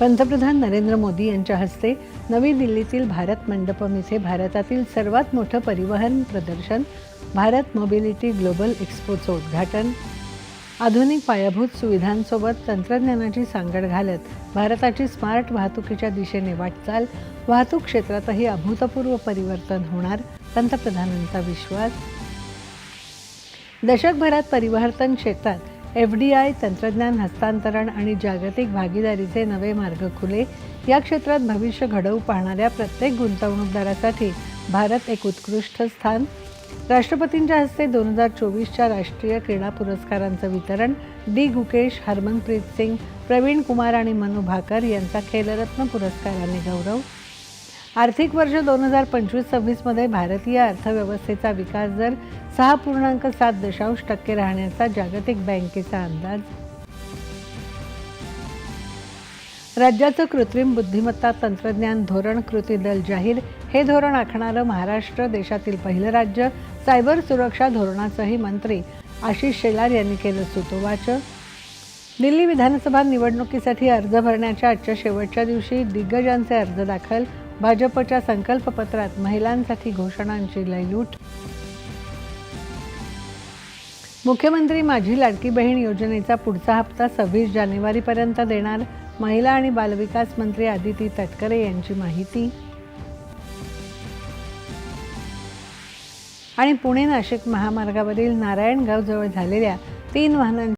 पंतप्रधान नरेंद्र मोदी यांच्या हस्ते नवी दिल्लीतील भारत मंडपम इथे भारतातील सर्वात मोठं परिवहन प्रदर्शन भारत मोबिलिटी ग्लोबल एक्स्पोचं उद्घाटन. आधुनिक पायाभूत सुविधांसोबत तंत्रज्ञानाची सांगड घालत भारताची स्मार्ट वाहतुकीच्या दिशेने वाटचाल वाहतूक क्षेत्रातही अभूतपूर्व परिवर्तन होणार पंतप्रधानांचा विश्वास. दशकभरात परिवर्तन क्षेत्रात एफ डी आय तंत्रज्ञान हस्तांतरण आणि जागतिक भागीदारीचे नवे मार्ग खुले. या क्षेत्रात भविष्य घडवू पाहणाऱ्या प्रत्येक गुंतवणूकदारासाठी भारत एक उत्कृष्ट स्थान. राष्ट्रपतींच्या हस्ते दोन हजार चोवीसच्या राष्ट्रीय क्रीडा पुरस्कारांचं वितरण. डी. गुकेश हरमनप्रीत सिंग प्रवीण कुमार आणि मनु भाकर यांचा खेलरत्न पुरस्काराने गौरव. आर्थिक वर्ष दोन हजार पंचवीस सव्वीसमध्ये भारतीय अर्थव्यवस्थेचा विकास दर सहा पूर्णांक सात दशांश टक्के राहण्याचा जागतिक बँकेचा अंदाज. राज्याचं कृत्रिम बुद्धिमत्ता तंत्रज्ञान धोरण कृती दल जाहीर. हे धोरण आखणारं महाराष्ट्र देशातील पहिलं राज्य. सायबर सुरक्षा धोरणाचंही मंत्री आशिष शेलार यांनी केलं सुतोवाच दिल्ली विधानसभा निवडणुकीसाठी अर्ज भरण्याच्या आजच्या शेवटच्या दिवशी दिग्गजांचे अर्ज दाखल. भाजपच्या संकल्पपत्रात महिलांसाठी घोषणांची लयलूट. मुख्यमंत्री माझी लाडकी बहीण योजनेचा पुढचा हप्ता सव्वीस जानेवारीपर्यंत देणार महिला आणि बालविकास मंत्री आदिती तटकरे यांची माहिती. आणि पुणे नाशिक महामार्गावरील नारायणगावजवळ झालेल्या तीन वाहनांच्या